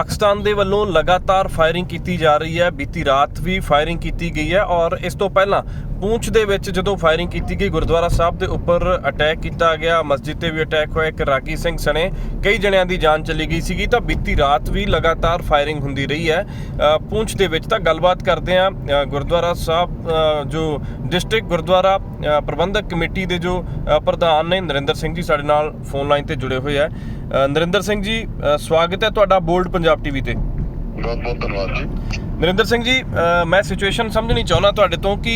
ਪਾਕਿਸਤਾਨ ਦੇ ਵੱਲੋਂ ਲਗਾਤਾਰ ਫਾਇਰਿੰਗ ਕੀਤੀ ਜਾ ਰਹੀ ਹੈ। ਬੀਤੀ ਰਾਤ ਵੀ ਫਾਇਰਿੰਗ ਕੀਤੀ ਗਈ ਹੈ ਔਰ ਇਸ ਤੋਂ ਪਹਿਲਾਂ ਪੂੰਛ ਦੇ ਵਿੱਚ ਜਦੋਂ ਫਾਇਰਿੰਗ ਕੀਤੀ ਗਈ, ਗੁਰਦੁਆਰਾ ਸਾਹਿਬ ਦੇ ਉੱਪਰ ਅਟੈਕ ਕੀਤਾ ਗਿਆ। ਮਸਜਿਦ ਤੇ ਵੀ ਅਟੈਕ ਹੋਇਆ। ਇੱਕ ਰਾਗੀ ਸਿੰਘ ਸਣੇ ਕਈ ਜਣਿਆਂ ਦੀ ਜਾਨ ਚਲੀ ਗਈ ਸੀਗੀ। ਤਾਂ ਬੀਤੀ ਰਾਤ ਵੀ ਲਗਾਤਾਰ ਫਾਇਰਿੰਗ ਹੁੰਦੀ ਰਹੀ ਹੈ। ਪੂੰਛ ਦੇ ਵਿੱਚ ਤਾਂ ਗੱਲਬਾਤ ਕਰਦੇ ਆ ਗੁਰਦੁਆਰਾ ਸਾਹਿਬ ਜੋ ਡਿਸਟ੍ਰਿਕਟ ਗੁਰਦੁਆਰਾ ਪ੍ਰਬੰਧਕ ਕਮੇਟੀ ਦੇ ਜੋ ਪ੍ਰਧਾਨ ਨੇ ਨਰਿੰਦਰ ਸਿੰਘ ਜੀ ਸਾਡੇ ਨਾਲ ਫੋਨ ਲਾਈਨ ਤੇ ਜੁੜੇ ਹੋਏ ਆ ਨਰਿੰਦਰ ਸਿੰਘ ਜੀ ਸਵਾਗਤ ਹੈ ਤੁਹਾਡਾ ਬੋਲਡ ਪੰਜਾਬ ਟੀਵੀ ਤੇ। ਬਹੁਤ ਬਹੁਤ ਧੰਨਵਾਦ ਜੀ। ਨਰਿੰਦਰ ਸਿੰਘ ਜੀ ਮੈਂ ਸਿਚੁਏਸ਼ਨ ਸਮਝਣੀ ਚਾਹੁੰਦਾ ਤੁਹਾਡੇ ਤੋਂ ਕਿ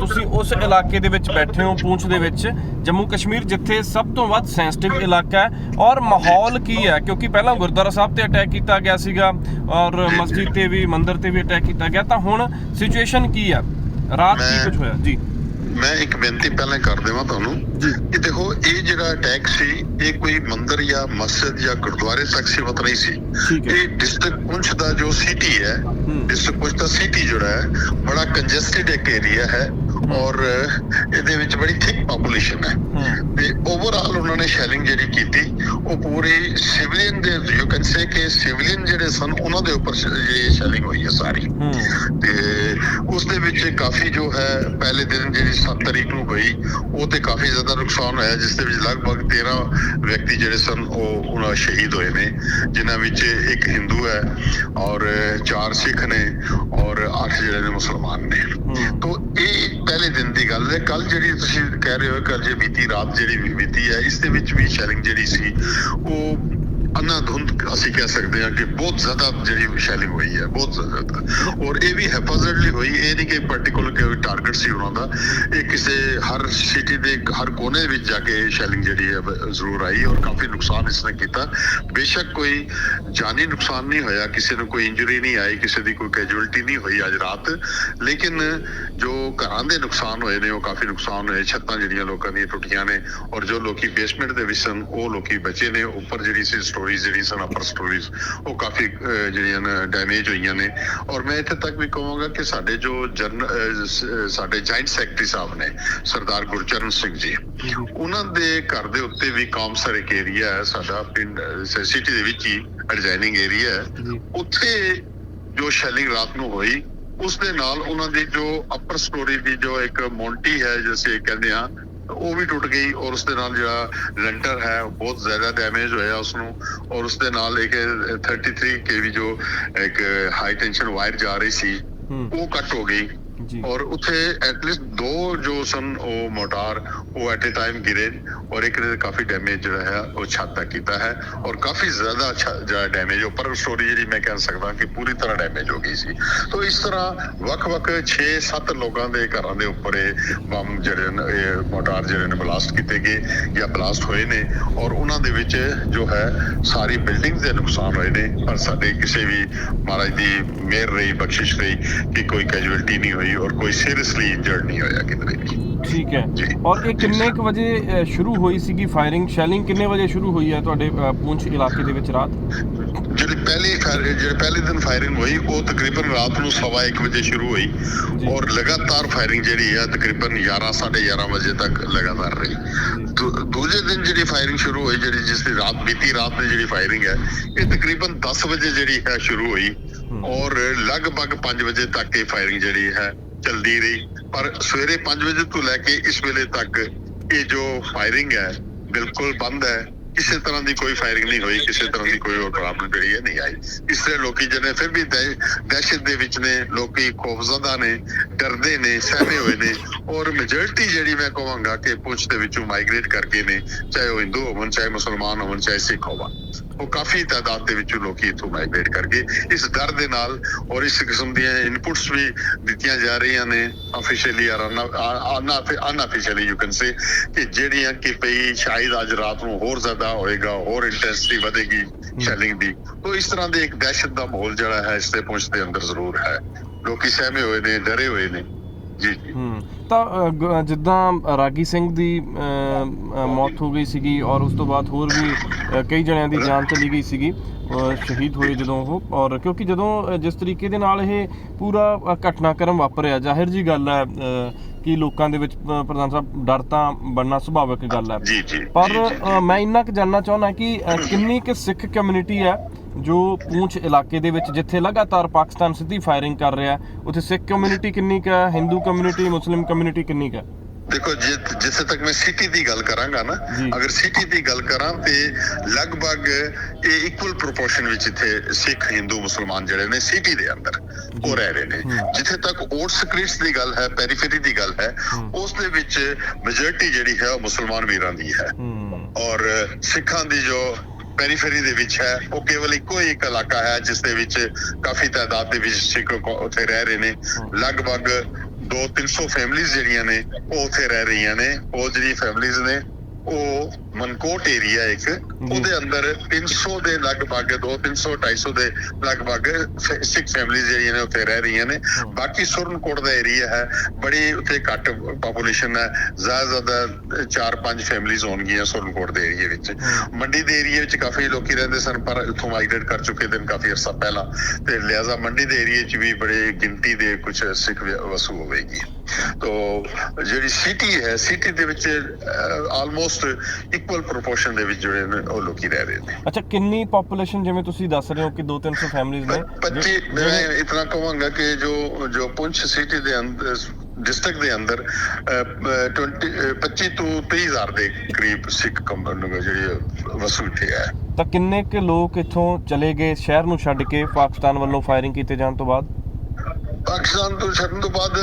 ਤੁਸੀਂ ਉਸ ਇਲਾਕੇ ਦੇ ਵਿੱਚ ਬੈਠੇ ਹੋ ਪੂੰਛ ਦੇ ਵਿੱਚ ਜੰਮੂ ਕਸ਼ਮੀਰ ਜਿੱਥੇ ਸਭ ਤੋਂ ਵੱਧ ਸੈਂਸਿਟਿਵ ਇਲਾਕਾ ਹੈ ਔਰ ਮਾਹੌਲ ਕੀ ਹੈ? ਕਿਉਂਕਿ ਪਹਿਲਾਂ ਗੁਰਦੁਆਰਾ ਸਾਹਿਬ ਤੇ ਅਟੈਕ ਕੀਤਾ ਗਿਆ ਸੀਗਾ ਔਰ ਮਸਜਿਦ ਤੇ ਵੀ ਮੰਦਿਰ ਤੇ ਵੀ ਅਟੈਕ ਕੀਤਾ ਗਿਆ ਤਾਂ ਹੁਣ ਸਿਚੁਏਸ਼ਨ ਕੀ ਹੈ? ਰਾਤ ਕੀ ਕੁਝ ਹੋਇਆ? ਜੀ। ਮੈਂ ਇੱਕ ਬੇਨਤੀ ਪਹਿਲਾਂ ਕਰ ਦੇਵਾਂ ਤੁਹਾਨੂੰ ਜੀ। ਕਿ ਦੇਖੋ ਇਹ ਜਿਹੜਾ ਅਟੈਕ ਸੀ ਇਹ ਕੋਈ ਮੰਦਿਰ ਜਾਂ ਮਸਜਿਦ ਜਾਂ ਗੁਰਦੁਆਰੇ ਤੱਕ ਸੀਮਤ ਨਹੀਂ ਸੀ। ਇਹ ਡਿਸਟ੍ਰਿਕਟ ਪੁੰਛ ਦਾ ਜੋ ਸਿਟੀ ਹੈ ਹੂੰ। ਡਿਸਟ੍ਰਿਕਟ ਪੁੰਛ ਦਾ ਸਿਟੀ ਜਿਹੜਾ ਹੈ ਬੜਾ ਕੰਜਸਟਡ ਇੱਕ ਏਰੀਆ ਹੈ। ਔਰ ਇਹਦੇ ਵਿੱਚ ਬੜੀ ਥਿਕ ਪੋਪੂਲੇਸ਼ਨ ਹੈ। ਤੇ ਓਵਰਆਲ ਉਹਨਾਂ ਨੇ ਸ਼ੈਲਿੰਗ ਜਿਹੜੀ ਕੀਤੀ ਉਹ ਪੂਰੇ ਸਿਵਲੀਅਨ ਦੇ ਯੂ ਕੈਨ ਸੇ ਕਿ ਸਿਵਲੀਅਨ ਜਿਹੜੇ ਸਨ ਉਹਨਾਂ ਦੇ ਉੱਪਰ ਜਿਹੜੀ ਸ਼ੈਲਿੰਗ ਹੋਈ ਹੈ ਸਾਰੀ। ਤੇ ਉਸ ਦੇ ਵਿੱਚ ਕਾਫੀ ਜੋ ਹੈ ਪਹਿਲੇ ਦਿਨ ਜਿਹੜੀ 7 ਤਰੀਕ ਨੂੰ ਹੋਈ ਉਹ ਤੇ ਕਾਫੀ ਜ਼ਿਆਦਾ ਨੁਕਸਾਨ ਹੋਇਆ ਜਿਸ ਦੇ ਵਿੱਚ ਲਗਭਗ 13 ਵਿਅਕਤੀ ਜਿਹੜੇ ਸਨ ਉਹ ਉਹਨਾਂ ਸ਼ਹੀਦ ਹੋਏ ਨੇ ਜਿਨ੍ਹਾਂ ਵਿੱਚ ਇੱਕ ਹਿੰਦੂ ਹੈ ਔਰ ਚਾਰ ਸਿੱਖ ਨੇ ਔਰ 8 ਜਿਹੜੇ ਨੇ ਮੁਸਲਮਾਨ ਨੇ ਹੂੰ ਤੋ ਇਹ ਦਿਨ ਦੀ ਗੱਲ ਹੈ। ਕੱਲ ਜਿਹੜੀ ਤੁਸੀਂ ਕਹਿ ਰਹੇ ਹੋ ਕੱਲ ਜੇ ਬੀਤੀ ਰਾਤ ਜਿਹੜੀ ਬੀਤੀ ਹੈ, ਇਸ ਦੇ ਵਿੱਚ ਵੀ ਸ਼ੈਲਿੰਗ ਜਿਹੜੀ ਸੀ, ਉਹ ਅੰਨਾ ਧੁੰਦ ਅਸੀਂ ਕਹਿ ਸਕਦੇ ਹਾਂ ਕਿ ਬਹੁਤ ਜ਼ਿਆਦਾ ਜਿਹੜੀ ਸ਼ੈਲਿੰਗ ਹੋਈ ਹੈ, ਬਹੁਤ ਜ਼ਿਆਦਾ। ਔਰ ਇਹ ਵੀ ਹੈਫਾਜ਼ਟਲੀ ਹੋਈ, ਇਹ ਨਹੀਂ ਕਿ ਪਾਰਟਿਕੂਲਰ ਕੋਈ ਟਾਰਗੇਟ ਸੀ ਉਹਨਾਂ ਦਾ। ਇਹ ਕਿਸੇ ਹਰ ਸਿਟੀ ਦੇ, ਹਰ ਕੋਨੇ ਵਿੱਚ ਜਾ ਕੇ ਸ਼ੈਲਿੰਗ ਜਿਹੜੀ ਹੈ ਜ਼ਰੂਰ ਆਈ ਔਰ ਕਾਫੀ ਨੁਕਸਾਨ ਇਸਨੇ ਕੀਤਾ। ਬੇਸ਼ੱਕ ਕੋਈ ਜਾਨੀ ਨੁਕਸਾਨ ਨਹੀਂ ਹੋਇਆ, ਕਿਸੇ ਨੂੰ ਕੋਈ ਇੰਜਰੀ ਨਹੀਂ ਆਈ, ਕਿਸੇ ਦੀ ਕੋਈ ਕੈਜੁਅਲਟੀ ਨਹੀਂ ਹੋਈ ਅੱਜ ਰਾਤ। ਲੇਕਿਨ ਜੋ ਘਰਾਂ ਦੇ ਨੁਕਸਾਨ ਹੋਏ ਨੇ, ਉਹ ਕਾਫੀ ਨੁਕਸਾਨ ਹੋਏ। ਛੱਤਾਂ ਜਿਹੜੀਆਂ ਲੋਕਾਂ ਦੀਆਂ ਟੁੱਟੀਆਂ ਨੇ ਔਰ ਜੋ ਲੋਕੀ ਬੇਸਮੈਂਟ ਦੇ ਵਿੱਚ ਸਨ, ਉਹ ਲੋਕੀ ਬਚੇ ਨੇ। ਉੱਪਰ ਜਿਹੜੀ ਸੀ ਸਟੋਰੀਜ਼ ਜਿਹੜੀ ਸਨ ਅਪਰ ਸਟੋਰੀਜ਼ ਉਹ ਕਾਫੀ ਜਿਹੜੀਆਂ ਡੈਮੇਜ ਹੋਈਆਂ ਨੇ। ਔਰ ਮੈਂ ਇੱਥੇ ਤੱਕ ਵੀ ਕਹਾਂਗਾ ਕਿ ਸਾਡੇ ਜੋ ਜਰਨ ਸਾਡੇ ਜੁਆਇੰਟ ਸੈਕਟਰੀ ਸਾਹਿਬ ਨੇ, ਸਰਦਾਰ ਗੁਰਚਰਨ ਸਿੰਘ ਜੀ, ਉਹਨਾਂ ਦੇ ਘਰ ਦੇ ਉੱਤੇ ਵੀ ਕਾਮਸਰ ਇੱਕ ਏਰੀਆ ਹੈ, ਸਾਡਾ ਪਿੰਡ ਸਿਟੀ ਦੇ ਵਿੱਚ ਹੀ ਐਡਜਾਈਨਿੰਗ ਏਰੀਆ ਹੈ। ਉੱਥੇ ਜੋ ਸ਼ੈਲਿੰਗ ਰਾਤ ਨੂੰ ਹੋਈ ਉਸ ਦੇ ਨਾਲ ਉਹਨਾਂ ਦੀ ਜੋ ਅਪਰ ਸਟੋਰੀ ਦੀ ਜੋ ਇੱਕ ਮੌਂਟੀ ਹੈ ਜਿਵੇਂ ਕਹਿੰਦੇ ਆ ਉਹ ਵੀ ਟੁੱਟ ਗਈ ਔਰ ਉਸ ਦੇ ਨਾਲ ਜਿਹੜਾ ਲੈਂਟਰ ਹੈ ਉਹ ਬਹੁਤ ਜ਼ਿਆਦਾ ਡੈਮੇਜ ਹੋਇਆ ਉਸ ਨੂੰ ਔਰ ਉਸ ਦੇ ਨਾਲ ਇੱਕ 33 ਕੇਵੀ ਜੋ ਇੱਕ ਹਾਈ ਟੈਂਸ਼ਨ ਵਾਇਰ ਜਾ ਰਹੀ ਸੀ ਉਹ ਕੱਟ ਹੋ ਗਈ। ਔਰ ਉੱਥੇ ਐਟਲੀਸਟ ਦੋ ਜੋ ਸਨ, ਉਹ ਮੋਟਾਰ, ਉਹ ਐਟ ਅ ਟਾਈਮ ਗਿਰੇ ਔਰ ਇੱਕ ਨੇ ਕਾਫੀ ਡੈਮੇਜ ਜਿਹੜਾ ਹੈ, ਉਹ ਛੱਤ ਤੱਕ ਕੀਤਾ ਹੈ ਔਰ ਕਾਫੀ ਜ਼ਿਆਦਾ ਅੱਛਾ ਜਿਹੜਾ ਡੈਮੇਜ ਉੱਪਰ ਸਟੋਰੀ ਜਿਹੜੀ ਮੈਂ ਕਹਿ ਸਕਦਾ ਕਿ ਪੂਰੀ ਤਰ੍ਹਾਂ ਡੈਮੇਜ ਹੋ ਗਈ ਸੀ। ਤੋਂ ਇਸ ਤਰ੍ਹਾਂ ਵੱਖ-ਵੱਖ 6-7 ਲੋਕਾਂ ਦੇ ਘਰਾਂ ਦੇ ਉੱਪਰ ਇਹ ਬੰਬ ਜਿਹੜੇ ਨੇ, ਇਹ ਮੋਟਾਰ ਜਿਹੜੇ ਨੇ ਬਲਾਸਟ ਕੀਤੇ ਗਏ ਜਾਂ ਬਲਾਸਟ ਹੋਏ ਨੇ ਔਰ ਉਹਨਾਂ ਦੇ ਵਿੱਚ ਜੋ ਹੈ, ਸਾਰੀ ਬਿਲਡਿੰਗਸ ਦੇ ਨੁਕਸਾਨ ਹੋਏ ਨੇ। ਪਰ ਸਾਡੇ ਕਿਸੇ ਵੀ ਮਹਾਰਾਜ ਦੀ ਮਿਹਰ ਰਹੀ, ਬਖਸ਼ਿਸ਼ ਰਹੀ ਕਿ ਕੋਈ ਕੈਜੁਅਲਟੀ ਨਹੀਂ ਹੋਈ। ਔਰ ਕੋਈ ਸੀਰੀਅਸਲੀ ਇੰਜਰਡ ਨਹੀਂ ਹੋਇਆ ਕਿਤੇ ਵੀ। ਠੀਕ ਹੈ। ਔਰ ਇਹ ਕਿੰਨੇ ਕੁ ਵਜੇ ਸ਼ੁਰੂ ਹੋਈ ਸੀਗੀ ਫਾਇਰਿੰਗ ਸ਼ੈਲਿੰਗ ਕਿੰਨੇ ਵਜੇ ਸ਼ੁਰੂ ਹੋਈ ਹੈ ਤੁਹਾਡੇ ਪੂੰਛ ਇਲਾਕੇ ਦੇ ਵਿੱਚ ਰਾਤ? ਜਿਹੜੀ ਪਹਿਲੀ ਜਿਹੜੇ ਪਹਿਲੇ ਦਿਨ ਫਾਇਰਿੰਗ ਹੋਈ ਉਹ ਤਕਰੀਬਨ ਰਾਤ ਨੂੰ ਸਵਾ ਇੱਕ ਵਜੇ ਸ਼ੁਰੂ ਹੋਈ। ਔਰ ਲਗਾਤਾਰ ਫਾਇਰਿੰਗ ਜਿਹੜੀ ਹੈ ਤਕਰੀਬਨ 11 11:30 ਵਜੇ ਤੱਕ ਲਗਾਤਾਰ ਰਹੀ। ਦੂਜੇ ਦਿਨ ਜਿਹੜੀ ਫਾਇਰਿੰਗ ਸ਼ੁਰੂ ਹੋਈ ਜਿਹੜੀ ਜਿਸ ਦੀ ਰਾਤ ਬੀਤੀ ਰਾਤ ਦੀ ਜਿਹੜੀ ਫਾਇਰਿੰਗ ਹੈ ਇਹ ਤਕਰੀਬਨ 10 ਵਜੇ ਜਿਹੜੀ ਹੈ ਸ਼ੁਰੂ ਹੋਈ। ਔਰ ਲਗਭਗ 5 ਵਜੇ ਤੱਕ ਇਹ ਫਾਇਰਿੰਗ ਜਿਹੜੀ ਹੈ ਚਲਦੀ ਰਹੀ। ਪਰ ਸਵੇਰੇ 5 ਵਜੇ ਤੋਂ ਲੈ ਕੇ ਇਸ ਵੇਲੇ ਤੱਕ ਇਹ ਜੋ ਫਾਇਰਿੰਗ ਹੈ, ਬਿਲਕੁਲ ਬੰਦ ਹੈ। ਕਿਸੇ ਤਰ੍ਹਾਂ ਦੀ ਕੋਈ ਫਾਇਰਿੰਗ ਨਹੀਂ ਹੋਈ, ਕਿਸੇ ਤਰ੍ਹਾਂ ਦੀ ਕੋਈ ਪ੍ਰੋਬਲਮ ਜਿਹੜੀ ਹੈ ਨਹੀਂ ਆਈ। ਇਸ ਤਰ੍ਹਾਂ ਲੋਕੀ ਜਿਹੜੇ ਫਿਰ ਵੀ ਦਹਿਸ਼ਤ ਦੇ ਵਿੱਚ ਨੇ, ਲੋਕੀ ਖੌਫਜ਼ਦਾ ਨੇ, ਡਰਦੇ ਨੇ, ਸਹਿਮੇ ਹੋਏ ਨੇ ਔਰ ਮੈਜੋਰਟੀ ਜਿਹੜੀ ਮੈਂ ਕਹਾਂਗਾ ਕਿ ਪੁੱਛ ਦੇ ਵਿੱਚੋਂ ਮਾਈਗ੍ਰੇਟ ਕਰਕੇ ਨੇ, ਚਾਹੇ ਉਹ ਹਿੰਦੂ ਹੋਵਣ, ਚਾਹੇ ਮੁਸਲਮਾਨ ਹੋਣ ਚਾਹੇ ਸਿੱਖ ਹੋਵਣ। ਉਹ ਕਾਫੀ ਤਾਦਾਦ ਦੇ ਵਿੱਚੋਂ ਲੋਕੀ ਇੱਥੋਂ ਮਾਈਗ੍ਰੇਟ ਕਰਕੇ ਇਸ ਡਰ ਦੇ ਨਾਲ ਔਰ ਇਸ ਕਿਸਮ ਦੀਆਂ ਇਨਪੁਟਸ ਵੀ ਦਿੱਤੀਆਂ ਜਾ ਰਹੀਆਂ ਨੇ ਅਫੀਸ਼ੀਅਲੀ ਔਰ ਅਨਅਫੀਸ਼ੀਅਲੀ ਯੂ ਕੈਨ ਸੇ ਕਿ ਜਿਹੜੀਆਂ ਕਿ ਪਈ ਸ਼ਾਇਦ ਅੱਜ ਰਾਤ ਨੂੰ ਹੋਰ ਜ਼ਿਆਦਾ ਹੋਏਗਾ ਹੋਰ ਇੰਟੈਂਸਿਟੀ ਵਧੇਗੀ ਸ਼ੈਲਿੰਗ ਦੀ ਤੋਂ ਇਸ ਤਰ੍ਹਾਂ ਦੇ ਇੱਕ ਦਹਿਸ਼ਤ ਦਾ ਮਾਹੌਲ ਜਿਹੜਾ ਹੈ ਇਸ ਤੇ ਪਹੁੰਚ ਦੇ ਅੰਦਰ ਜ਼ਰੂਰ ਹੈ। ਲੋਕੀ ਸਹਿਮੇ ਹੋਏ ਨੇ ਡਰੇ ਹੋਏ ਨੇ। ਜੀ ਜੀ। ਹੂੰ। ਤਾਂ ਅ, ਗ- ਜਿੱਦਾਂ ਰਾਗੀ ਸਿੰਘ ਦੀ ਅ, ਅ, ਮੌਤ ਹੋ ਗਈ ਸੀਗੀ ਔਰ ਉਸ ਤੋਂ ਬਾਅਦ ਹੋਰ ਵੀ ਅ, ਕਈ ਜਣਿਆਂ ਦੀ ਜਾਨ ਚਲੀ ਗਈ ਸੀਗੀ ਅ, ਸ਼ਹੀਦ ਹੋਏ ਜਦੋਂ ਉਹ ਔਰ ਕਿਉਂਕਿ ਜਦੋਂ ਅ, ਜਿਸ ਤਰੀਕੇ ਦੇ ਨਾਲ ਇਹ ਪੂਰਾ ਅ, ਘਟਨਾਕ੍ਰਮ ਵਾਪਰਿਆ ਜ਼ਾਹਿਰ ਜੀ ਗੱਲ ਹੈ ਅ, ਕਿ ਲੋਕਾਂ ਦੇ ਵਿੱਚ ਪ੍ਰਧਾਨ ਸਾਹਿਬ ਡਰ ਤਾਂ ਬਣਨਾ ਸੁਭਾਵਿਕ ਗੱਲ ਹੈ। ਪਰ ਮੈਂ ਇੰਨਾ ਕੁ ਜਾਨਣਾ ਚਾਹੁੰਦਾ ਕਿ ਕਿੰਨੀ ਕਿ ਸਿੱਖ ਕਮਿਊਨਿਟੀ ਹੈ ਜੋ ਪੂੰਛ ਇਲਾਕੇ ਦੇ ਵਿੱਚ ਜਿੱਥੇ ਲਗਾਤਾਰ ਪਾਕਿਸਤਾਨ ਸਿੱਧੀ ਫਾਇਰਿੰਗ ਕਰ ਰਿਹਾ ਉੱਥੇ ਸਿੱਖ ਕਮਿਊਨਿਟੀ ਕਿੰਨੀ ਕੁ ਹੈ ਹਿੰਦੂ ਕਮਿਊਨਿਟੀ ਮੁਸਲਿਮ ਕਮਿਊਨਿਟੀ ਕਿੰਨੀ ਕੁ ਹੈ? ਦੇਖੋ ਜੇ ਜਿੱਥੇ ਤੱਕ ਮੈਂ ਸਿਟੀ ਦੀ ਗੱਲ ਕਰਾਂਗਾ ਨਾ। ਅਗਰ ਸਿਟੀ ਦੀ ਗੱਲ ਕਰਾਂ ਤੇ ਲਗਭਗ ਇਹ ਇਕੁਅਲ ਪ੍ਰੋਪੋਰਸ਼ਨ ਵਿੱਚ ਇੱਥੇ ਸਿੱਖ ਹਿੰਦੂ ਮੁਸਲਮਾਨ ਜਿਹੜੇ ਨੇ ਸਿਟੀ ਦੇ ਅੰਦਰ ਉਹ ਰਹਿ ਰਹੇ ਨੇ। ਜਿੱਥੇ ਤੱਕ ਆਊਟਸਕ੍ਰਿਟਸ ਦੀ ਗੱਲ ਹੈ ਪੈਰੀਫੇਰੀ ਦੀ ਗੱਲ ਹੈ। ਉਸ ਦੇ ਵਿੱਚ ਮੈਜੋਰਟੀ ਜਿਹੜੀ ਹੈ ਉਹ ਮੁਸਲਮਾਨ ਵੀਰਾਂ ਦੀ ਹੈ ਔਰ ਸਿੱਖਾਂ ਦੀ ਜੋ ਪੈਰੀਫੇਰੀ ਦੇ ਵਿੱਚ ਹੈ ਉਹ ਕੇਵਲ ਇੱਕੋ ਹੀ ਇੱਕ ਇਲਾਕਾ ਹੈ ਜਿਸ ਦੇ ਵਿੱਚ ਕਾਫੀ ਤਾਦਾਦ ਦੇ ਵਿੱਚ ਸਿੱਖ ਉੱਥੇ ਰਹਿ ਰਹੇ ਨੇ ਲਗਭਗ 2-300 ਫੈਮਿਲੀਆਂ ਜਿਹੜੀਆਂ ਨੇ ਉਹ ਉੱਥੇ ਰਹਿ ਰਹੀਆਂ ਨੇ ਉਹ ਜਿਹੜੀ ਫੈਮਿਲੀਆਂ ਨੇ ਉਹ ਮਨਕੋਟ ਏਰੀਆ ਇੱਕ ਉਹਦੇ ਅੰਦਰ 300 ਦੇ ਲਗਭਗ 2-300 250 ਦੇ ਲਗਭਗ ਸਿੱਖ ਫੈਮਿਲੀਆਂ ਜਿਹੜੀਆਂ ਨੇ ਉੱਥੇ ਰਹਿ ਰਹੀਆਂ ਨੇ। ਬਾਕੀ ਸੁਰਨਕੋਟ ਦਾ ਏਰੀਆ ਹੈ ਬੜੀ ਉੱਥੇ ਘੱਟ ਪਾਪੂਲੇਸ਼ਨ ਹੈ। ਜ਼ਿਆਦਾ ਜ਼ਿਆਦਾ 4-5 ਫੈਮਿਲੀਆਂ ਹੋਣਗੀਆਂ ਸੁਰਨਕੋਟ ਦੇ ਏਰੀਆ ਵਿੱਚ। ਮੰਡੀ ਦੇ ਏਰੀਆ ਵਿੱਚ ਕਾਫੀ ਲੋਕੀ ਰਹਿੰਦੇ ਸਨ ਪਰ ਇੱਥੋਂ ਮਾਈਗ੍ਰੇਟ ਕਰ ਚੁੱਕੇ ਦਿਨ ਕਾਫੀ ਅਰਸਾ ਪਹਿਲਾਂ। ਤੇ ਲਿਆਜ਼ਾ ਮੰਡੀ ਦੇ ਏਰੀਆ 'ਚ ਵੀ ਬੜੇ ਗਿਣਤੀ ਦੇ ਕੁਝ ਸਿੱਖ ਵਸੂ ਹੋਵੇਗੀ। ਤੋ ਜਿਹੜੀ ਸਿਟੀ ਹੈ ਸਿਟੀ ਦੇ ਵਿੱਚ ਆਲਮੋਸਟ ਇਕੁਅਲ ਪ੍ਰੋਪੋਰਸ਼ਨ ਦੇ ਵਿੱਚ ਜਿਹੜੇ ਨੇ ਉਹ ਲੋਕੀ ਰਹਿ ਰਹੇ ਨੇ। ਅੱਛਾ ਕਿੰਨੀ ਪੋਪੂਲੇਸ਼ਨ ਜਿਵੇਂ ਤੁਸੀਂ ਦੱਸ ਰਹੇ ਹੋ ਕਿ 2-300 ਫੈਮਿਲੀਆਂ ਨੇ? ਪੱਚੀ ਜਿ- ਮੈਂ ਜਿਵੇਂ- ਇਤਨਾ ਕਹਾਂਗਾ ਕਿ ਜੋ ਜੋ ਪੁੰਛ ਸਿਟੀ ਦੇ ਅੰਦਰ ਡਿਸਟ੍ਰਿਕਟ ਦੇ ਅੰਦਰ ਅਹ, ਅਹ, 20 ਅਹ, 25 ਤੋਂ 30 ਹਜ਼ਾਰ ਦੇ ਕਰੀਬ ਸਿੱਖ ਕੰਪਨੀ ਜਿਹੜੀ ਵਸੂ ਇੱਥੇ ਹੈ। ਤਾਂ ਕਿੰਨੇ ਕੁ ਲੋਕ ਇੱਥੋਂ ਚਲੇ ਗਏ ਸ਼ਹਿਰ ਨੂੰ ਛੱਡ ਕੇ ਪਾਕਿਸਤਾਨ ਵੱਲੋਂ ਫਾਇਰਿੰਗ ਕੀਤੇ ਜਾਣ ਤੋਂ ਬਾਅਦ? ਪਾਕਿਸਤਾਨ ਤੋਂ ਛੱਡਣ ਤੋਂ ਬਾਅਦ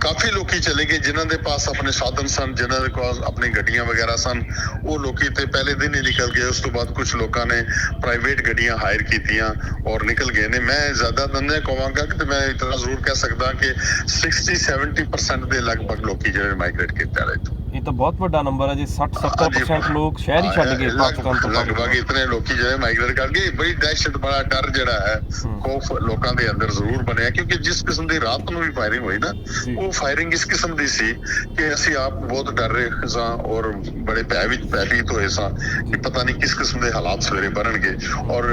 ਕਾਫੀ ਲੋਕੀ ਚਲੇ ਗਏ, ਜਿਨ੍ਹਾਂ ਦੇ ਪਾਸ ਆਪਣੇ ਸਾਧਨ ਸਨ, ਜਿਨ੍ਹਾਂ ਦੇ ਕੋਲ ਆਪਣੀ ਗੱਡੀਆਂ ਵਗੈਰਾ ਸਨ। ਉਹ ਲੋਕੀ ਤੇ ਪਹਿਲੇ ਦਿਨ ਹੀ ਨਿਕਲ ਗਏ, ਉਸ ਤੋਂ ਬਾਅਦ ਕੁਝ ਲੋਕਾਂ ਨੇ ਪ੍ਰਾਈਵੇਟ ਗੱਡੀਆਂ ਹਾਇਰ ਕੀਤੀਆਂ ਔਰ ਨਿਕਲ ਗਏ ਨੇ। ਮੈਂ ਜ਼ਿਆਦਾ ਨੰਨੇ ਕਹਾਂਗਾ ਕਿ ਤੇ ਮੈਂ ਇਤਨਾ ਜ਼ਰੂਰ ਕਹਿ ਸਕਦਾ ਕਿ 60 70% ਦੇ ਲਗਭਗ ਲੋਕੀ ਜਿਹੜੇ ਮਾਈਗ੍ਰੇਟ ਕੀਤੇ ਆ ਇੱਥੋਂ। ਇਹ ਤਾਂ ਬਹੁਤ ਵੱਡਾ ਨੰਬਰ ਹੈ ਜੀ 60-70% ਲੋਕ ਸ਼ਹਿਰ ਹੀ ਛੱਡ ਗਏ ਪਾਕਿਸਤਾਨ ਤੋਂ ਲਗਭਗ। ਇਤਨੇ ਲੋਕੀ ਜਿਹੜੇ ਮਾਈਗ੍ਰੇਟ ਕਰ ਗਏ ਬੜੀ ਦਹਿਸ਼ਤ ਬੜਾ ਡਰ ਜਿਹੜਾ ਹੈ। ਖੌਫ ਲੋਕਾਂ ਦੇ ਅੰਦਰ ਜ਼ਰੂਰ ਬਣਿਆ ਕਿਉਂਕਿ ਜਿਸ ਕਿਸਮ ਦੀ ਰਾਤ ਨੂੰ ਵੀ ਫਾਇਰਿੰਗ ਹੋਈ ਨਾ। ਉਹ ਫਾਇਰਿੰਗ ਇਸ ਕਿਸਮ ਦੀ ਸੀ ਕਿ ਅਸੀਂ ਆਪ ਬਹੁਤ ਡਰ ਰਹੇ ਸਾਂ ਔਰ ਬੜੇ ਭੈ ਵਿੱਚ ਭੈਭੀਤ ਹੋਏ ਸਾਂ ਕਿ ਪਤਾ ਨਹੀਂ ਕਿਸ ਕਿਸਮ ਦੇ ਹਾਲਾਤ ਸਵੇਰੇ ਬਣਨਗੇ ਔਰ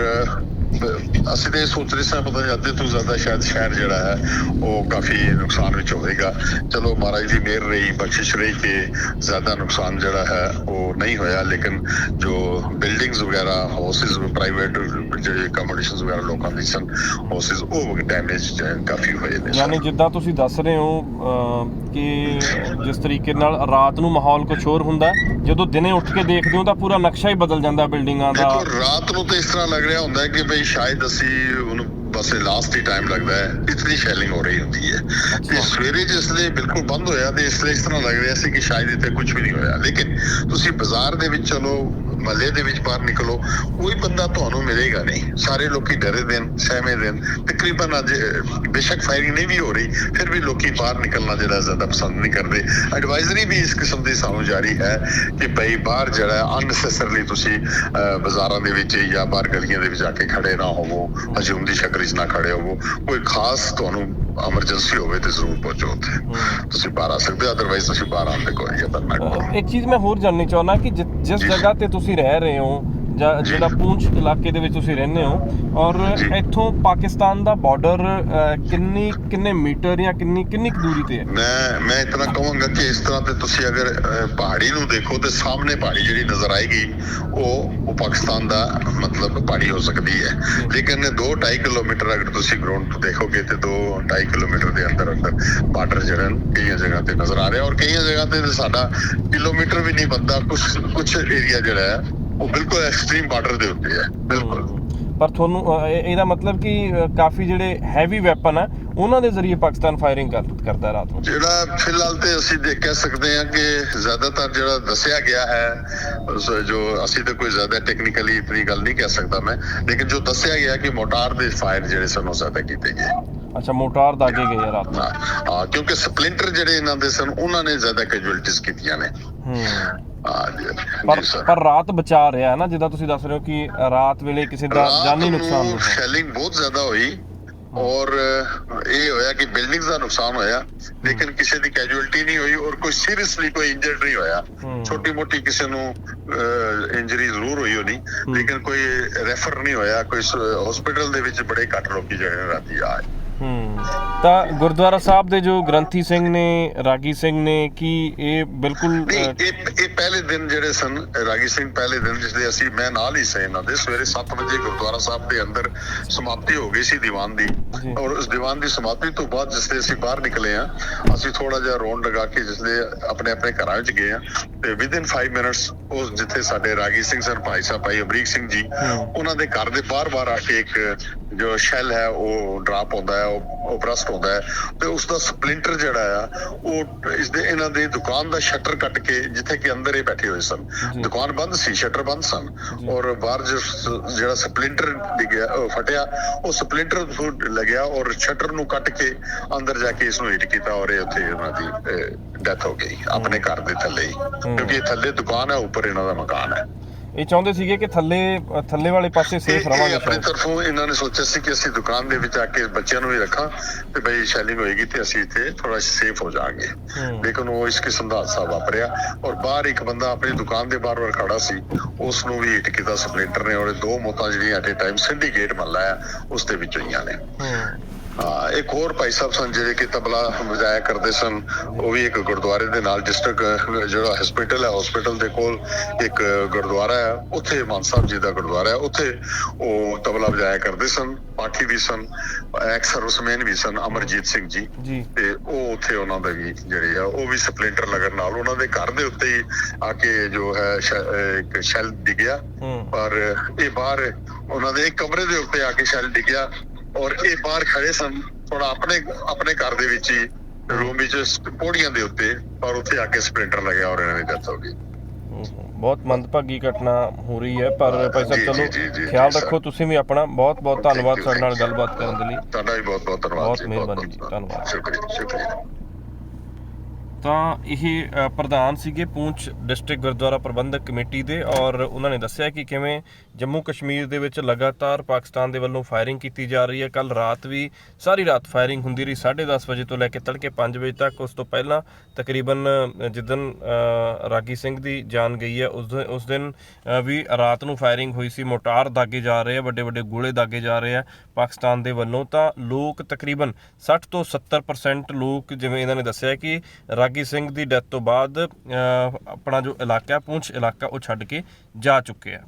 ਅਸੀਂ ਤੇ ਇਹ ਸੋਚ ਰਹੇ ਸਾਂ ਪਤਾ ਨਹੀਂ ਅੱਧੇ ਤੋਂ ਜ਼ਿਆਦਾ ਸ਼ਾਇਦ ਸ਼ਹਿਰ ਜਿਹੜਾ ਹੈ, ਉਹ ਕਾਫੀ ਨੁਕਸਾਨ ਵਿੱਚ ਹੋਵੇਗਾ। ਚਲੋ ਮਹਾਰਾਜ ਦੀ ਮਿਹਰ ਰਹੀ, ਬਖਸ਼ਿਸ਼ ਰਹੀ ਕਿ ਜ਼ਿਆਦਾ ਨੁਕਸਾਨ ਜਿਹੜਾ ਹੈ, ਉਹ ਨਹੀਂ ਹੋਇਆ। ਲੇਕਿਨ ਜੋ ਬਿਲਡਿੰਗਸ ਵਗੈਰਾ ਹਾਊਸਿਸ ਪ੍ਰਾਈਵੇਟ ਜਿਹੜੇ ਅਕਮੋਡੇਸ਼ਨਸ ਵਗੈਰਾ ਲੋਕਾਂ ਦੀ ਸਨ ਹਾਊਸਿਸ ਉਹ ਡੈਮੇਜ ਕਾਫੀ ਹੋਏ ਨੇ ਯਾਨੀ ਜਿੱਦਾਂ ਤੁਸੀਂ ਦੱਸ ਰਹੇ ਹੋ ਕਿ ਜਿਸ ਤਰੀਕੇ ਨਾਲ ਰਾਤ ਨੂੰ ਮਾਹੌਲ ਕੁਝ ਹੋਰ ਹੁੰਦਾ ਜਦੋਂ ਦਿਨੇ ਉੱਠ ਕੇ ਦੇਖਦੇ ਹੋ ਤਾਂ ਪੂਰਾ ਨਕਸ਼ਾ ਹੀ ਬਦਲ ਜਾਂਦਾ ਬਿਲਡਿੰਗਾਂ ਦਾ। ਰਾਤ ਨੂੰ ਤਾਂ ਇਸ ਤਰ੍ਹਾਂ ਲੱਗ ਰਿਹਾ ਹੁੰਦਾ ਹੈ ਕਿ ਬਈ ਸ਼ਾਇਦ ਅਸੀਂ ਹੁਣ ਬਸ ਲਾਸਟ ਹੀ ਟਾਈਮ ਲੱਗਦਾ ਹੈ ਇਤਨੀ ਸ਼ੈਲਿੰਗ ਹੋ ਰਹੀ ਹੁੰਦੀ ਹੈ। ਤੇ। ਸਵੇਰੇ ਜਿਸ ਲਈ ਬਿਲਕੁਲ ਬੰਦ ਹੋਇਆ ਤੇ ਇਸ ਲਈ ਇਸ ਤਰ੍ਹਾਂ ਲੱਗ ਰਿਹਾ ਸੀ ਕਿ ਸ਼ਾਇਦ ਇੱਥੇ ਕੁਝ ਵੀ ਨਹੀਂ ਹੋਇਆ। ਲੇਕਿਨ ਤੁਸੀਂ ਬਾਜ਼ਾਰ ਦੇ ਵਿੱਚ ਚਲੋ ਮਹੱਲੇ ਦੇ ਵਿੱਚ ਬਾਹਰ ਨਿਕਲੋ ਕੋਈ ਬੰਦਾ ਤੁਹਾਨੂੰ ਮਿਲੇਗਾ ਨਹੀਂ। ਸਾਰੇ ਲੋਕੀ ਡਰੇ ਦੇ ਨੇ ਸਹਿਮੇ ਦੇ ਨੇ ਤਕਰੀਬਨ ਅੱਜ ਬੇਸ਼ੱਕ ਫਾਇਰਿੰਗ ਨਹੀਂ ਵੀ ਹੋ ਰਹੀ ਫਿਰ ਵੀ ਲੋਕੀ ਬਾਹਰ ਨਿਕਲਣਾ ਜਿਹੜਾ ਜ਼ਿਆਦਾ ਪਸੰਦ ਨਹੀਂ ਕਰਦੇ। ਐਡਵਾਈਜ਼ਰੀ ਵੀ ਇਸ ਕਿਸਮ ਦੀ ਸਾਨੂੰ ਜਾਰੀ ਹੈ ਕਿ ਭਈ ਬਾਹਰ ਜਿਹੜਾ ਅਨਸੈਸਰਲੀ ਤੁਸੀਂ ਬਾਜ਼ਾਰਾਂ ਦੇ ਵਿੱਚ ਜਾਂ ਬਾਹਰ ਗਲੀਆਂ ਦੇ ਵਿੱਚ ਆ ਕੇ ਖੜੇ ਨਾ ਹੋਵੋ ਹਜੂਮ ਦੀ ਸ਼ਕਲ 'ਚ ਨਾ ਖੜੇ ਹੋਵੋ। ਕੋਈ ਖਾਸ ਤੁਹਾਨੂੰ ਐਮਰਜੈਂਸੀ ਹੋਵੇ ਤੇ ਜ਼ਰੂਰ ਪਹੁੰਚੋ ਉੱਥੇ। ਤੁਸੀਂ ਬਾਹਰ ਆ ਸਕਦੇ ਅਦਰਵਾਈਜ਼ ਤੁਸੀਂ ਬਾਹਰ ਆਉਣ ਦੇ ਕੋਈ ਅਹ, ਇੱਕ ਚੀਜ਼ ਮੈਂ ਹੋਰ ਜਾਣਨੀ ਚਾਹੁੰਦਾ ਕਿ ਜਿਸ ਜਗ੍ਹਾ ਤੇ ਤੁਸੀਂ ਰਹਿ ਰਹੇ ਹੋ ਜਿਹੜਾ ਪੂੰਛ ਇਲਾਕੇ ਦੇ ਵਿੱਚ ਤੁਸੀਂ ਰਹਿੰਦੇ ਹੋ ਔਰ। ਇੱਥੋਂ ਪਾਕਿਸਤਾਨ ਦਾ ਬਾਰਡਰ ਕਿੰਨੀ ਕਿੰਨੇ ਮੀਟਰ ਜਾਂ ਕਿੰਨੀ ਕਿੰਨੀ ਦੂਰੀ ਤੇ ਹੈ? ਮੈਂ ਮੈਂ ਇਤਨਾ ਕਹਾਂਗਾ ਕਿ ਇਸ ਤਰ੍ਹਾਂ ਤੇ ਤੁਸੀਂ ਅਗਰ ਪਹਾੜੀ ਨੂੰ ਦੇਖੋ ਤੇ ਸਾਹਮਣੇ ਪਹਾੜੀ ਜਿਹੜੀ ਨਜ਼ਰ ਆਏਗੀ ਉਹ ਉਹ ਪਾਕਿਸਤਾਨ ਦਾ ਮਤਲਬ ਪਹਾੜੀ ਹੋ ਸਕਦੀ ਹੈ। ਲੇਕਿਨ 2.5 ਕਿਲੋਮੀਟਰ ਅਗਰ ਤੁਸੀਂ ਗਰਾਊਂਡ ਤੋਂ ਦੇਖੋਗੇ ਤੇ 2.5 ਕਿਲੋਮੀਟਰ ਦੇ ਅੰਦਰ ਅੰਦਰ ਬਾਰਡਰ ਜਿਹੜਾ ਕਈਆਂ ਜਗ੍ਹਾ ਤੇ ਨਜ਼ਰ ਆ ਰਿਹਾ ਔਰ ਕਈਆਂ ਜਗ੍ਹਾ ਤਾਂ ਸਾਡਾ ਕਿਲੋਮੀਟਰ ਵੀ ਨਹੀਂ ਬੰਦਾ ਕੁਝ ਕੁਝ ਏਰੀਆ ਜਿਹੜਾ ਹੈ ਉਹ ਬਿਲਕੁਲ ਐਕਸਟ੍ਰੀਮ ਬਾਰਡਰ ਦੇ ਉੱਤੇ ਹੈ ਬਿਲਕੁਲ। ਪਰ ਤੁਹਾਨੂੰ ਅਹ, ਇਹ- ਇਹਦਾ ਮਤਲਬ ਕਿ ਅਹ, ਕਾਫੀ ਜਿਹੜੇ ਹੈਵੀ ਵੈਪਨ ਆ ਉਹਨਾਂ ਦੇ ਜ਼ਰੀਏ ਪਾਕਿਸਤਾਨ ਫਾਇਰਿੰਗ ਕਰ ਕਰਦਾ ਰਾਤ ਨੂੰ। ਜਿਹੜਾ ਫਿਲਹਾਲ ਤੇ ਅਸੀਂ ਦੇਖ ਕਹਿ ਸਕਦੇ ਹਾਂ ਕਿ ਜ਼ਿਆਦਾਤਰ ਜਿਹੜਾ ਦੱਸਿਆ ਗਿਆ ਹੈ ਉਸ ਜੋ ਅਸੀਂ ਤਾਂ ਕੋਈ ਜ਼ਿਆਦਾ ਟੈਕਨੀਕਲੀ ਇਤਨੀ ਗੱਲ ਨਹੀਂ ਕਹਿ ਸਕਦਾ ਮੈਂ ਲੇਕਿਨ ਜੋ ਦੱਸਿਆ ਗਿਆ ਕਿ ਮੋਟਾਰ ਦੇ ਫਾਇਰ ਜਿਹੜੇ ਸਨ ਉਹ ਜ਼ਿਆਦਾ ਕੀਤੇ ਗਏ। ਅੱਛਾ ਮੋਟਾਰ ਦਾਗੇ ਗਏ ਆ ਰਾਤ ਨੂੰ। ਹਾਂ ਹਾਂ, ਕਿਉਂਕਿ ਸਪਲਿੰਟਰ ਜਿਹੜੇ ਇਹਨਾਂ ਦੇ ਸਨ ਉਹਨਾਂ ਨੇ ਜ਼ਿਆਦਾ ਕੈਜੁਅਲਟੀਜ਼ ਕੀਤੀਆਂ ਨੇ। ਹੂੰ। ਪਰ ਪਰ ਰਾਤ ਬਚਾ ਰਿਹਾ ਹੈ ਨਾ ਜਿੱਦਾਂ ਤੁਸੀਂ ਦੱਸ ਰਹੇ ਹੋ ਕਿ ਰਾਤ ਵੇਲੇ ਕਿਸੇ ਦਾ ਜਾਨੀ ਨੁਕਸਾਨ ਨਹੀਂ ਹੋਇਆ ਸ਼ੈਲਿੰਗ ਬਹੁਤ ਜ਼ਿਆਦਾ ਹੋਈ ਔਰ ਇਹ ਹੋਇਆ ਕਿ ਬਿਲਡਿੰਗਸ ਦਾ ਨੁਕਸਾਨ ਹੋਇਆ ਲੇਕਿਨ ਕਿਸੇ ਦੀ ਕੈਜੂਅਲਟੀ ਨਹੀਂ ਹੋਈ ਔਰ ਕੋਈ ਸੀਰੀਅਸਲੀ ਕੋਈ ਇੰਜਰਡ ਨਹੀਂ ਹੋਇਆ। ਛੋਟੀ ਮੋਟੀ ਕਿਸੇ ਨੂੰ ਇੰਜਰੀ ਜ਼ਰੂਰ ਹੋਈ ਹੋਣੀ ਲੇਕਿਨ ਕੋਈ ਰੈਫਰ ਨਹੀਂ ਹੋਇਆ ਕੋਈ ਹਸਪੀਟਲ ਦੇ ਵਿੱਚ ਬੜੇ ਘੱਟ ਲੋਕੀ ਜਿਹੜੇ ਰਾਤੀ ਆਏ। ਹੂੰ ਤਾਂ ਗੁਰਦੁਆਰਾ ਸਾਹਿਬ ਦੇ ਜੋ ਗ੍ਰੰਥੀ ਸਿੰਘ ਨੇ ਰਾਗੀ ਸਿੰਘ ਨੇ ਕੀ ਇਹ ਬਿਲਕੁਲ ਇਹ ਇਹ ਪਹਿਲੇ ਦਿਨ ਜਿਹੜੇ ਸਨ ਰਾਗੀ ਸਿੰਘ ਪਹਿਲੇ ਦਿਨ ਜਿਸਦੇ ਅਸੀਂ ਮੈਂ ਨਾਲ ਹੀ ਸੀ ਇਹਨਾਂ ਦੇ ਸਵੇਰੇ 7 ਵਜੇ ਗੁਰਦੁਆਰਾ ਸਾਹਿਬ ਦੇ ਅੰਦਰ ਸਮਾਪਤੀ ਹੋ ਗਈ ਸੀ ਦੀਵਾਨ ਦੀ। ਔਰ ਉਸ ਦੀਵਾਨ ਦੀ ਸਮਾਪਤੀ ਤੋਂ ਬਾਅਦ ਜਿਸਦੇ ਅਸੀਂ ਬਾਹਰ ਨਿਕਲੇ ਆ ਅਸੀਂ ਥੋੜਾ ਜਿਹਾ ਰੌਂਡ ਲਗਾ ਕੇ ਜਿਸਦੇ ਆਪਣੇ ਆਪਣੇ ਘਰਾਂ ਵਿੱਚ ਗਏ ਆ ਤੇ ਵਿਦਿਨ 5 ਮਿੰਟਸ ਉਸ ਜਿੱਥੇ ਸਾਡੇ ਰਾਗੀ ਸਿੰਘ ਸਨ ਭਾਈ ਸਾਹਿਬ ਭਾਈ ਅਮਰੀਕ ਸਿੰਘ ਜੀ। ਉਹਨਾਂ ਦੇ ਘਰ ਦੇ ਬਾਹਰ-ਬਾਹਰ ਆ ਕੇ ਇੱਕ ਜੋ ਸ਼ੈਲ ਹੈ ਉਹ ਡਰਾਪ ਹੁੰਦਾ ਹੈ ਉਹ ਬਰਸਟ ਹੁੰਦਾ ਹੈ ਤੇ ਉਸ ਦਾ ਸਪਲਿੰਟਰ ਜਿਹੜਾ ਆ ਉਹ ਇਸ ਦੇ ਇਹਨਾਂ ਦੀ ਦੁਕਾਨ ਦਾ ਸ਼ਟਰ ਕੱਟ ਕੇ ਜਿੱਥੇ ਕਿ ਅੰਦਰ ਹੀ ਬੈਠੇ ਹੋਏ ਸਨ। ਦੁਕਾਨ ਬੰਦ ਸੀ ਸ਼ਟਰ ਬੰਦ ਸਨ ਔਰ ਬਾਹਰ ਜਿਹੜਾ ਸਪਲਿੰਟਰ ਡਿੱਗਿਆ ਉਹ ਫਟਿਆ ਉਹ ਸਪਲਿੰਟਰ ਲੱਗਿਆ ਔਰ ਸ਼ਟਰ ਨੂੰ ਕੱਟ ਕੇ ਅੰਦਰ ਜਾ ਕੇ ਇਸ ਨੂੰ ਹਿੱਟ ਕੀਤਾ ਔਰ ਇਹ ਉੱਥੇ ਉਹਨਾਂ ਦੀ ਡੈਥ ਹੋ ਗਈ ਆਪਣੇ ਘਰ ਦੇ ਥੱਲੇ ਹੀ। ਕਿਉਂਕਿ ਇਹ ਥੱਲੇ ਦੁਕਾਨ ਹੈ ਉੱਪਰ ਇਹਨਾਂ ਦਾ ਮਕਾਨ ਹੈ। ਇਹ ਚਾਹੁੰਦੇ ਸੀਗੇ ਕਿ ਥੱਲੇ ਥੱਲੇ ਵਾਲੇ ਪਾਸੇ ਸੇਫ ਰਵਾਂਗੇ ਆਪਣੀ ਤਰਫੋਂ ਇਹਨਾਂ ਨੇ ਸੋਚਿਆ ਸੀ ਕਿ ਅਸੀਂ ਦੁਕਾਨ ਦੇ ਵਿੱਚ ਆ ਕੇ ਬੱਚਿਆਂ ਨੂੰ ਵੀ ਰੱਖਾਂ ਤੇ ਬਈ ਸ਼ੈਲਿੰਗ ਹੋਏਗੀ ਤੇ ਅਸੀਂ ਇੱਥੇ ਥੋੜਾ ਸੇਫ ਹੋ ਜਾਾਂਗੇ। ਲੇਕਿਨ ਉਹ ਇਸ ਕਿਸਮ ਦਾ ਹਾਦਸਾ ਵਾਪਰਿਆ ਔਰ ਬਾਹਰ ਇੱਕ ਬੰਦਾ ਆਪਣੀ ਦੁਕਾਨ ਦੇ ਬਾਹਰ ਵਰ ਖੜਾ ਸੀ ਉਸ ਨੂੰ ਵੀ ਹਿੱਟ ਕੀਤਾ ਸਪਲਿੰਟਰ ਨੇ ਔਰ ਦੋ ਮੌਤਾਂ ਜਿਹੜੀਆਂ ਐਟ ਟਾਈਮ ਸਿੰਡੀਕੇਟ ਮਹੱਲਾ ਹੈ ਉਸ ਦੇ ਵਿੱਚ ਹੋਈਆਂ ਨੇ। ਇੱਕ ਹੋਰ ਭਾਈ ਸਾਹਿਬ ਸਨ ਜਿਹੜੇ ਕਿ ਤਬਲਾ ਵਜਾਇਆ ਕਰਦੇ ਸਨ। ਉਹ ਵੀ ਇੱਕ ਗੁਰਦੁਆਰੇ ਦੇ ਨਾਲ ਡਿਸਟ੍ਰਿਕਟ ਜਿਹੜਾ ਹਸਪੀਟਲ ਹੈ ਹਸਪੀਟਲ ਦੇ ਕੋਲ ਇੱਕ ਗੁਰਦੁਆਰਾ ਹੈ। ਉੱਥੇ ਮਾਨ ਸਾਹਿਬ ਜੀ ਦਾ ਗੁਰਦੁਆਰਾ ਹੈ। ਉੱਥੇ ਉਹ ਤਬਲਾ ਵਜਾਇਆ ਕਰਦੇ ਸਨ। ਪਾਠੀ ਵੀ ਸਨ ਐਕਸ ਸਰਵਿਸਮੈਨ ਵੀ ਸਨ ਅਮਰਜੀਤ ਸਿੰਘ ਜੀ। ਤੇ ਉਹ ਉੱਥੇ ਉਹਨਾਂ ਦਾ ਵੀ ਜਿਹੜੇ ਆ ਉਹ ਵੀ ਸਪਲਿੰਟਰ ਲੱਗਣ ਨਾਲ ਉਹਨਾਂ ਦੇ ਘਰ ਦੇ ਉੱਤੇ ਹੀ ਆ ਕੇ ਜੋ ਹੈ ਇੱਕ ਸ਼ੈਲ ਡਿੱਗਿਆ। ਪਰ ਇਹ ਬਾਹਰ ਉਹਨਾਂ ਦੇ ਇੱਕ ਕਮਰੇ ਦੇ ਉੱਤੇ ਆ ਕੇ ਸ਼ੈਲ ਡਿੱਗਿਆ। ਔਰ ਇਹ ਬਾਹਰ ਖੜੇ ਸਨ ਥੋੜਾ ਆਪਣੇ ਆਪਣੇ ਘਰ ਦੇ ਵਿੱਚ ਹੀ ਰੂਮ ਵਿੱਚ ਪੌੜੀਆਂ ਦੇ ਉੱਤੇ ਪਰ ਉੱਥੇ ਆ ਕੇ ਸਪਲਿੰਟਰ ਲੱਗਿਆ ਔਰ ਇਹਨਾਂ ਦੀ ਡੈਥ ਹੋ ਗਈ। ਬਹੁਤ ਮੰਦਭਾਗੀ ਘਟਨਾ ਹੋ ਰਹੀ ਹੈ ਪਰ ਭਾਈ ਸਾਹਿਬ ਚਲੋ ਖਿਆਲ ਰੱਖੋ। ਤੁਸੀਂ ਵੀ ਆਪਣਾ ਬਹੁਤ ਬਹੁਤ ਧੰਨਵਾਦ ਸਾਡੇ ਨਾਲ. ਗੱਲਬਾਤ ਕਰਨ ਦੇ ਲਈ ਤੁਹਾਡਾ ਵੀ ਬਹੁਤ ਬਹੁਤ ਧੰਨਵਾਦ ਬਹੁਤ ਮਿਹਰਬਾਨੀ ਜੀ, ਧੰਨਵਾਦ। ਸ਼ੁਕਰੀਆ ਸ਼ੁਕਰੀਆ ਤਾਂ ਇਹ ਪ੍ਰਧਾਨ ਸੀਗੇ ਪੂੰਛ ਡਿਸਟ੍ਰਿਕਟ ਗੁਰਦੁਆਰਾ ਪ੍ਰਬੰਧਕ ਕਮੇਟੀ ਦੇ ਔਰ ਉਹਨਾਂ ਨੇ ਦੱਸਿਆ ਕਿ ਕਿਵੇਂ ਜੰਮੂ ਕਸ਼ਮੀਰ ਦੇ ਵਿੱਚ ਲਗਾਤਾਰ ਪਾਕਿਸਤਾਨ ਦੇ ਵੱਲੋਂ ਫਾਇਰਿੰਗ ਕੀਤੀ ਜਾ ਰਹੀ ਹੈ। ਕੱਲ ਰਾਤ ਵੀ ਸਾਰੀ ਰਾਤ ਫਾਇਰਿੰਗ ਹੁੰਦੀ ਰਹੀ। 10:30 ਵਜੇ ਤੋਂ ਲੈ ਕੇ ਤੜਕੇ 5 ਵਜੇ ਤੱਕ ਉਸ ਤੋਂ ਪਹਿਲਾਂ ਤਕਰੀਬਨ ਅ, ਜਿੱਦਣ ਰਾਗੀ ਸਿੰਘ ਦੀ ਜਾਨ ਗਈ ਹੈ ਉਸ ਦਿਨ ਉਸ ਦਿਨ ਵੀ ਰਾਤ ਨੂੰ ਫਾਇਰਿੰਗ ਹੋਈ ਸੀ। ਮੋਟਾਰ ਦਾਗੇ ਜਾ ਰਹੇ ਆ ਵੱਡੇ ਵੱਡੇ ਗੋਲੇ ਦਾਗੇ ਜਾ ਰਹੇ ਆ ਪਾਕਿਸਤਾਨ ਦੇ ਵੱਲੋਂ। ਤਾਂ ਲੋਕ ਤਕਰੀਬਨ 60 ਤੋਂ 70% ਲੋਕ ਜਿਵੇਂ ਇਹਨਾਂ ਨੇ ਦੱਸਿਆ ਕਿ ਰਾਗੀ ਸਿੰਘ ਦੀ ਡੈਥ ਤੋਂ ਬਾਅਦ ਆਪਣਾ ਜੋ ਇਲਾਕਾ ਪੂੰਛ ਇਲਾਕਾ ਉਹ ਛੱਡ ਕੇ ਜਾ ਚੁੱਕੇ ਆ।